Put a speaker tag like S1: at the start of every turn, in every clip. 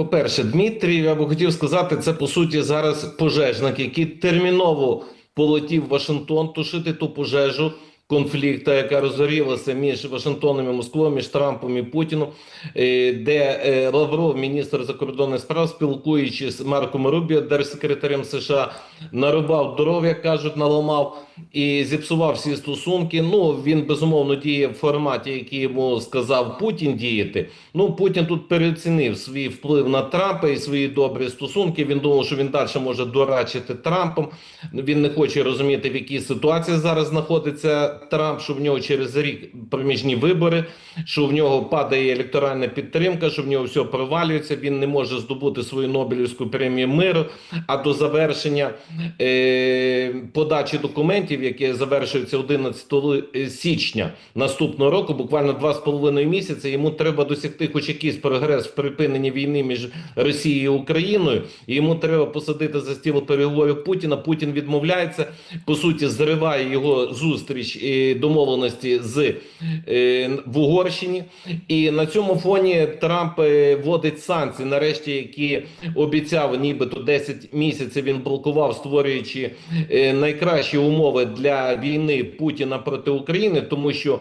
S1: По-перше, Дмитрій, я би хотів сказати, це по суті зараз пожежник, який терміново полетів в Вашингтон тушити ту пожежу конфлікту, яка розгорілася між Вашингтоном і Москвою, між Трампом і Путіном, е, де е, Лавров, міністр закордонних справ, спілкуючись з Марком Рубіо, держсекретарем США, нарубав дров, як кажуть, наламав і зіпсував всі стосунки. Ну він безумовно діє в форматі, який йому сказав Путін діяти. Ну Путін тут переоцінив свій вплив на Трампа і свої добрі стосунки. Він думав, що він далі може дурачити Трампом. Він не хоче розуміти, в якій ситуації зараз знаходиться Трамп, що в нього через рік проміжні вибори, що в нього падає електоральна підтримка, що в нього все провалюється. Він не може здобути свою Нобелівську премію миру. А до завершення е, подачі документів, яке завершується 11 січня наступного року, буквально два з половиною місяці, йому треба досягти хоч якийсь прогрес в припиненні війни між Росією і Україною. І йому треба посадити за стіл переговорів Путіна. Путін відмовляється, по суті, зриває його зустріч і домовленості з е, в Угорщині. І на цьому фоні Трамп е, вводить санкції, нарешті, які обіцяв, нібито 10 місяців він блокував, створюючи е, найкращі умови для війни Путіна проти України, тому що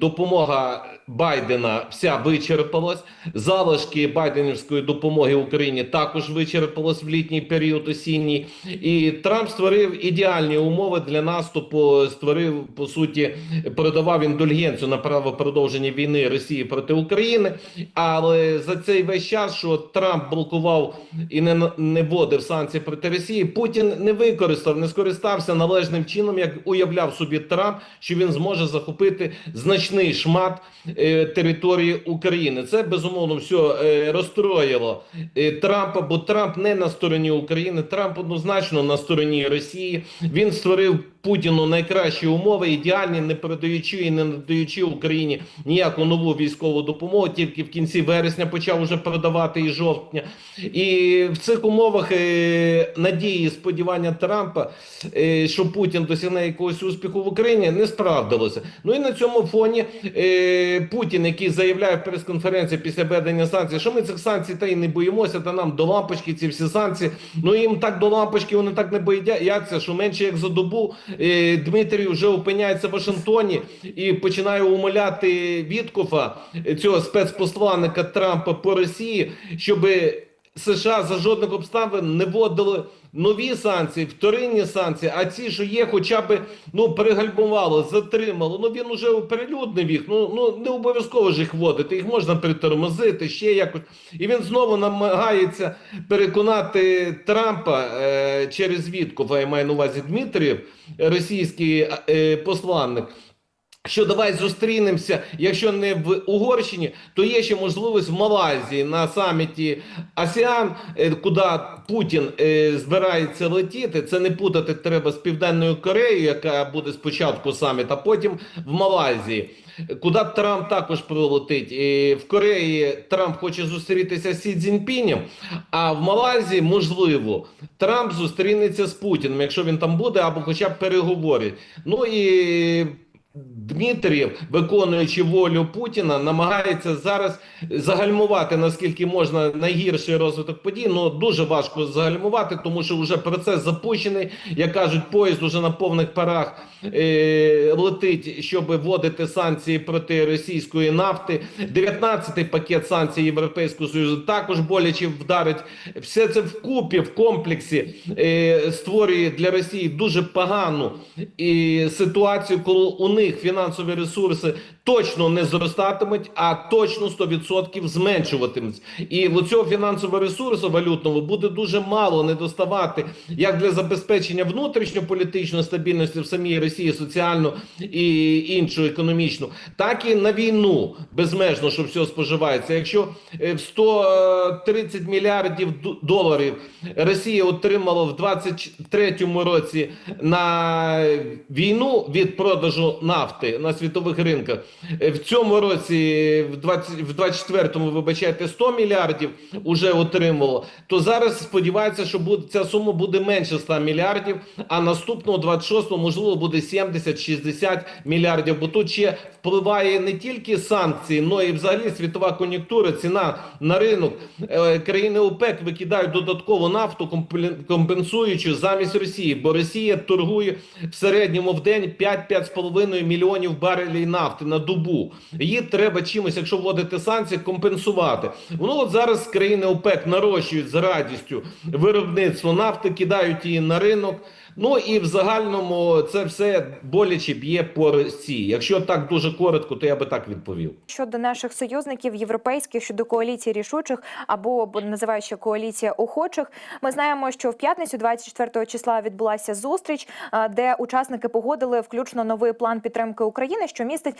S1: допомога Байдена вся вичерпалась. Залишки Байденівської допомоги Україні також вичерпалось в літній період осінній. І Трамп створив ідеальні умови для наступу. Створив по суті, продавав індульгенцію на право продовження війни Росії проти України. Але за цей весь час, що Трамп блокував і не, не вводив санкції проти Росії, Путін не використав, не скористався належним чином, як уявляв собі Трамп, що він зможе захопити значний шмат е, території України. Це безумовно все е, розстроїло е, Трампа, бо Трамп не на стороні України. Трамп однозначно на стороні Росії. Він створив Путіну найкращі умови, ідеальні, не передаючи і не надаючи Україні ніяку нову військову допомогу. Тільки в кінці вересня почав уже продавати і жовтня. І в цих умовах е, надії, сподівання Трампа, е, що Путін досягне якогось успіху в Україні, не справдилося. Ну і на цьому фоні е, Путін, який заявляє в прес-конференції після введення санкцій, що ми цих санкцій та й не боїмося, та нам до лампочки ці всі санкції. Ну їм так до лампочки вони так не бояться, що менше як за добу Дмитрій вже опиняється в Вашингтоні і починає умоляти Віткофа, цього спецпосланника Трампа по Росії, щоби США за жодних обставин не вводили нові санкції, вторинні санкції, а ці, що є, хоча б ну перегальмувало, затримало. Ну він уже оприлюднив їх. Ну ну не обов'язково ж їх вводити. Їх можна притормозити ще якось. І він знову намагається переконати Трампа е, через Віткова, я маю на увазі Дмитрієв, російський е, посланник. Що давай зустрінемося, якщо не в Угорщині, то є ще можливість в Малайзії на саміті АСЕАН, е, куди Путін е, збирається летіти. Це не путати треба з Південною Кореєю, яка буде спочатку саміт, а потім в Малайзії. Куди Трамп також прилетить. І в Кореї Трамп хоче зустрітися з Сі Цзіньпінем, а в Малайзії, можливо, Трамп зустрінеться з Путіним, якщо він там буде, або хоча б переговорить. Ну і Дмитрієв, виконуючи волю Путіна, намагається зараз загальмувати наскільки можна найгірший розвиток подій. Ну дуже важко загальмувати, тому що вже процес запущений. Як кажуть, поїзд уже на повних парах е, летить, щоб вводити санкції проти російської нафти. 19-й пакет санкцій Європейського союзу також боляче вдарить. Все це вкупі в комплексі е, створює для Росії дуже погану і ситуацію, коли у них фінансові ресурси точно не зростатимуть, а точно 100% зменшуватимуть. І у цього фінансового ресурсу валютного буде дуже мало не доставати як для забезпечення внутрішньополітичної стабільності в самій Росії, соціальну і іншу економічну, так і на війну безмежно, що все споживається. Якщо е, в 130 мільярдів доларів Росія отримала в 23-му році на війну від продажу нафти на світових ринках, в цьому році, в 20, в 24-му, вибачайте, 100 мільярдів уже отримало, то зараз сподіваються, що буде, ця сума буде менше 100 мільярдів, а наступного 26-го, можливо, буде 70-60 мільярдів, бо тут ще впливає не тільки санкції, але і взагалі світова кон'юнктура, ціна на ринок. Е, Країни ОПЕК викидають додаткову нафту, компенсуючи замість Росії, бо Росія торгує в середньому в день 5-5,5 мільйонів барелів нафти на добу. Її треба чимось, якщо вводити санкції, компенсувати. Воно от зараз країни ОПЕК нарощують з радістю виробництво нафти, кидають її на ринок. Ну і в загальному це все боляче б'є по Росії. Якщо так дуже коротко, то я би так відповів.
S2: Щодо наших союзників європейських щодо коаліції рішучих або бо називають ще коаліція охочих. Ми знаємо, що в п'ятницю, 24 числа, відбулася зустріч, де учасники погодили включно новий план підтримки України, що містить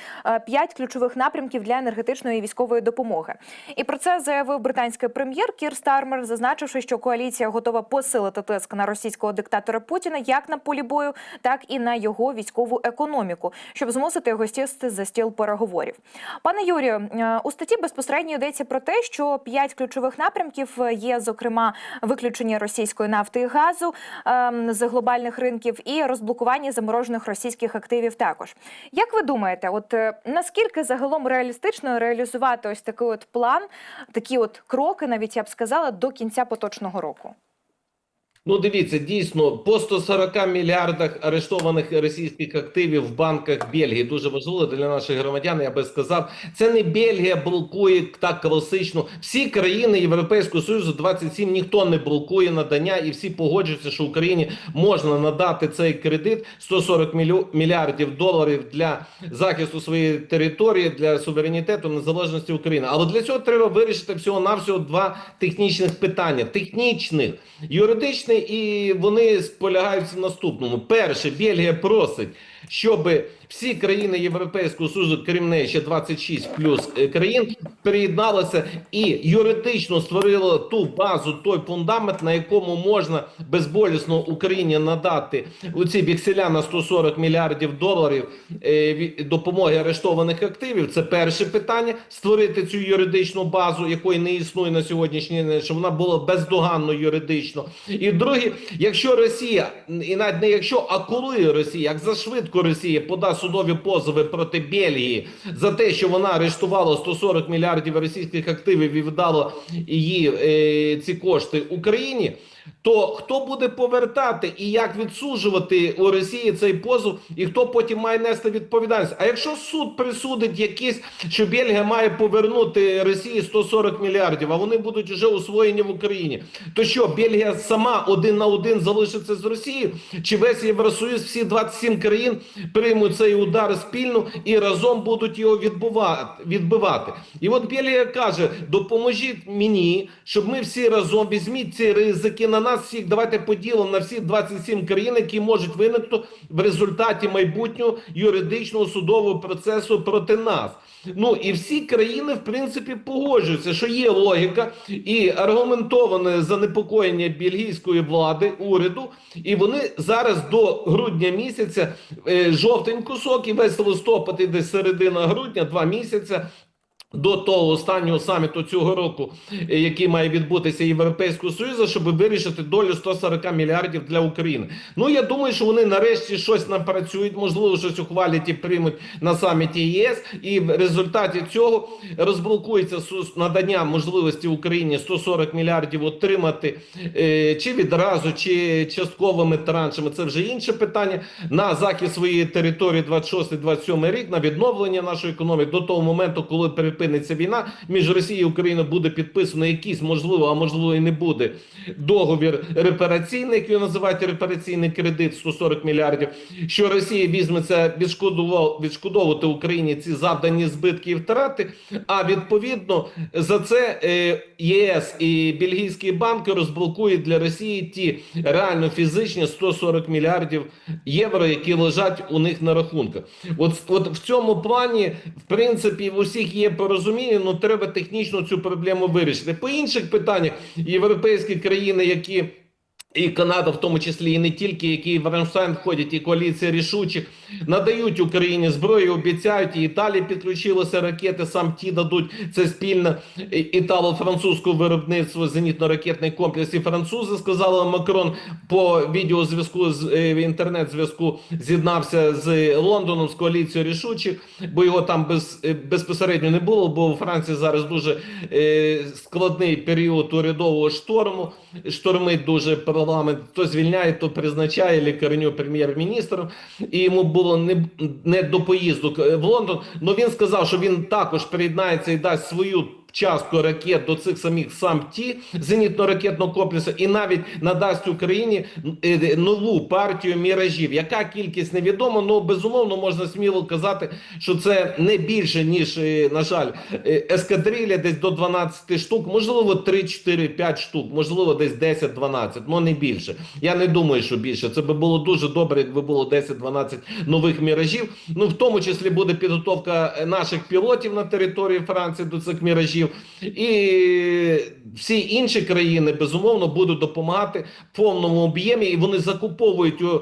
S2: п'ять ключових напрямків для енергетичної і військової допомоги. І про це заявив британський прем'єр Кір Стармер, зазначивши, що коаліція готова посилити тиск на російського диктатора Путіна як на полі бою, так і на його військову економіку, щоб змусити його сісти за стіл переговорів. Пане Юрію, е, у статті безпосередньо йдеться про те, що п'ять ключових напрямків є, зокрема, виключення російської нафти і газу ем, з глобальних ринків і розблокування заморожених російських активів. Також як ви думаєте, от е, наскільки загалом реалістично реалізувати ось такий от план, такі от кроки, навіть я б сказала, до кінця поточного року?
S1: Ну, дивіться, дійсно, по 140 мільярдах арештованих російських активів в банках Бельгії дуже важливо для наших громадян. Я би сказав, це не Бельгія блокує так класично. Всі країни Європейського союзу 27 ніхто не блокує надання, і всі погоджуються, що Україні можна надати цей кредит 140 мілю- мільярдів доларів для захисту своєї території, для суверенітету, незалежності України. Але для цього треба вирішити всього навсього два технічних питання: технічних, юридичних, і вони сполягаються в наступному. Перше, Бельгія просить, щоб всі країни Європейського Союзу, крім неї ще 26 плюс е, країн, приєдналися і юридично створили ту базу, той фундамент, на якому можна безболісно Україні надати оці векселя на 140 мільярдів доларів е, допомоги арештованих активів. Це перше питання: створити цю юридичну базу, якої не існує на сьогоднішній день, щоб вона була бездоганно юридично. І друге, якщо Росія і навіть не якщо, а коли Росія, як зашвидко Росія подасть судові позови проти Бельгії за те, що вона арештувала 140 мільярдів російських активів і віддала її е, ці кошти Україні. То хто буде повертати і як відсуджувати у Росії цей позов, і хто потім має нести відповідальність? А якщо суд присудить якісь, що Бельгія має повернути Росії 140 мільярдів, а вони будуть вже усвоєні в Україні, то що Бельгія сама один на один залишиться з Росією? Чи весь Євросоюз, всі 27 країн приймуть цей удар спільно і разом будуть його відбувати, відбивати? І от Бельгія каже: допоможіть мені, щоб ми всі разом візьміть ці ризики на нас всіх. Давайте поділимо на всі 27 країн, які можуть виникнути в результаті майбутнього юридичного судового процесу проти нас. Ну і всі країни, в принципі, погоджуються, що є логіка і аргументоване занепокоєння бельгійської влади, уряду, і вони зараз до грудня місяця, е, жовтень кусок і весь листопад і десь середина грудня, два місяця. До того останнього саміту цього року, е, який має відбутися Європейського Союзу, щоб вирішити долю 140 мільярдів для України. Ну я думаю, що вони нарешті щось напрацюють, можливо, щось ухвалять і приймуть на саміті ЄС, і в результаті цього розблокується надання можливості Україні 140 мільярдів отримати е, чи відразу, чи частковими траншами. Це вже інше питання на захист своєї території 26-27 рік, на відновлення нашої економіки до того моменту, коли перепиниться війна між Росією і Україною, буде підписано якийсь, можливо, а можливо і не буде договір репараційний, який називають репараційний кредит 140 мільярдів. Що Росія візьметься відшкодовувати Україні ці завдані збитки і втрати. А відповідно за це е, ЄС і бельгійські банки розблокують для Росії ті реально фізичні 140 мільярдів євро, які лежать у них на рахунках. От, от в цьому плані, в принципі, в усіх є порозуміння, але треба технічно цю проблему вирішити. По інших питаннях європейські країни, які і Канада, в тому числі і не тільки, які в Рамштайн входять, і коаліція рішучих надають Україні зброю, обіцяють. І Італії підключилося ракети. Сам ті дадуть це спільне італо-французького виробництва зенітно-ракетний комплекс. І французи сказали Макрон по відеозв'язку з е, інтернет-зв'язку з'єднався з Лондоном з коаліцією рішучих, бо його там без е, безпосередньо не було. Бо у Франції зараз дуже е, складний період урядового шторму. Штормить дуже парламент. То звільняє, то призначає лікарню прем'єр-міністром. І йому було не, не до поїзду в Лондон. Ну він сказав, що він також приєднається і дасть свою. Частку ракет до цих самих сам ті зенітно-ракетного комплексу і навіть надасть Україні е, нову партію міражів. Яка кількість невідома, ну безумовно можна сміло казати, що це не більше ніж, е, на жаль, е, ескадрилля десь до 12 штук, можливо, 3, 4, 5 штук, можливо, десь 10-12, ну не більше. Я не думаю, що більше. Це би було дуже добре, якби було 10-12 нових міражів. Ну в тому числі буде підготовка е, наших пілотів на території Франції до цих міражів, і всі інші країни безумовно будуть допомагати в повному об'ємі, і вони закуповують у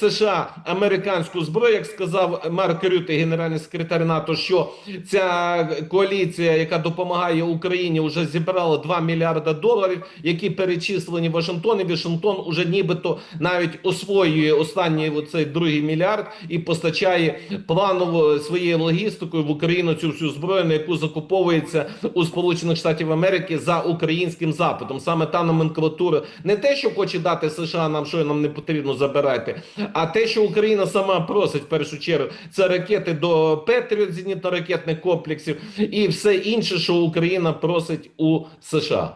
S1: США американську зброю, як сказав Марк Рюте, генеральний секретар НАТО, що ця коаліція, яка допомагає Україні, вже зібрала 2 мільярда доларів, які перечислені Вашингтон, і Вашингтон уже нібито навіть освоює останній оцей другий мільярд і постачає планово своєю логістикою в Україну цю всю зброю, на яку закуповується у Сполучених Штатів Америки за українським запитом. Саме та номенклатура не те, що хоче дати США, нам що нам не потрібно забирати, а те, що Україна сама просить в першу чергу, це ракети до Петріот зенітно-ракетних комплексів і все інше, що Україна просить у США.